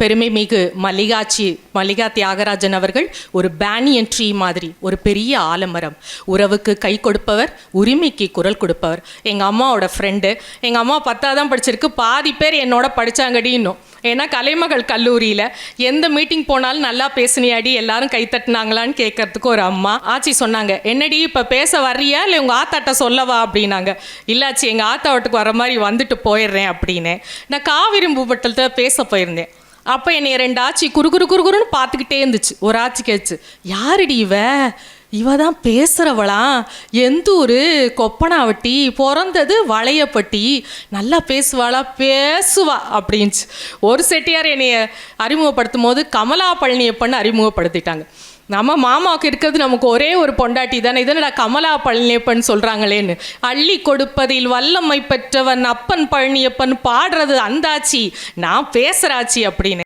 பெருமை மிகு மல்லிகாச்சி மல்லிகா தியாகராஜன் அவர்கள் ஒரு பேனியன் ட்ரீ மாதிரி ஒரு பெரிய ஆலமரம். உறவுக்கு கை கொடுப்பவர் உரிமைக்கு குரல் கொடுப்பவர். எங்கள் அம்மாவோட ஃப்ரெண்டு எங்கள் அம்மா பத்தாதான் படிச்சிருக்கு பாதி பேர் என்னோட படிச்சாங்கடி இன்னும். ஏன்னா கலைமகள் கல்லூரியில் எந்த மீட்டிங் போனாலும் நல்லா பேசினியாடி எல்லாரும் கை தட்டினாங்களான்னு கேட்கறதுக்கு ஒரு அம்மா. ஆச்சி சொன்னாங்க என்னடி இப்போ பேச வர்றியா? இல்லை உங்கள் ஆத்தாட்ட சொல்லவா? அப்படின்னாங்க. இல்லாச்சி எங்கள் ஆத்தாவட்டுக்கு வர மாதிரி வந்துட்டு போயிடுறேன் அப்படின்னு. நான் காவிரி பூப்பட்டத்தில் பேச போயிருந்தேன். அப்போ என்னை ரெண்டு ஆச்சி குறு குறு குறுகுருன்னு பார்த்துக்கிட்டே இருந்துச்சு. ஒரு ஆச்சி கேச்சு யாருடி இவ? இவ தான் பேசுகிறவளா எந்தூர்? கொப்பனாவட்டி? பிறந்தது வளையப்பட்டி. நல்லா பேசுவாளா? பேசுவா. அப்படின்ச்சு. ஒரு செட்டியார் என்னைய அறிமுகப்படுத்தும் போது கமலா பழனியப்பன் அறிமுகப்படுத்திட்டாங்க. நம்ம மாமாவுக்கு இருக்கிறது நமக்கு ஒரே ஒரு பொண்டாட்டி தானே. இதனடா கமலா பழனியப்பன் சொல்கிறாங்களேன்னு அள்ளி கொடுப்பதில் வல்லமை பெற்றவன் அப்பன் பழனியப்பன் பாடுறது அந்தாச்சி நான் பேசுகிறாச்சி அப்படின்னு.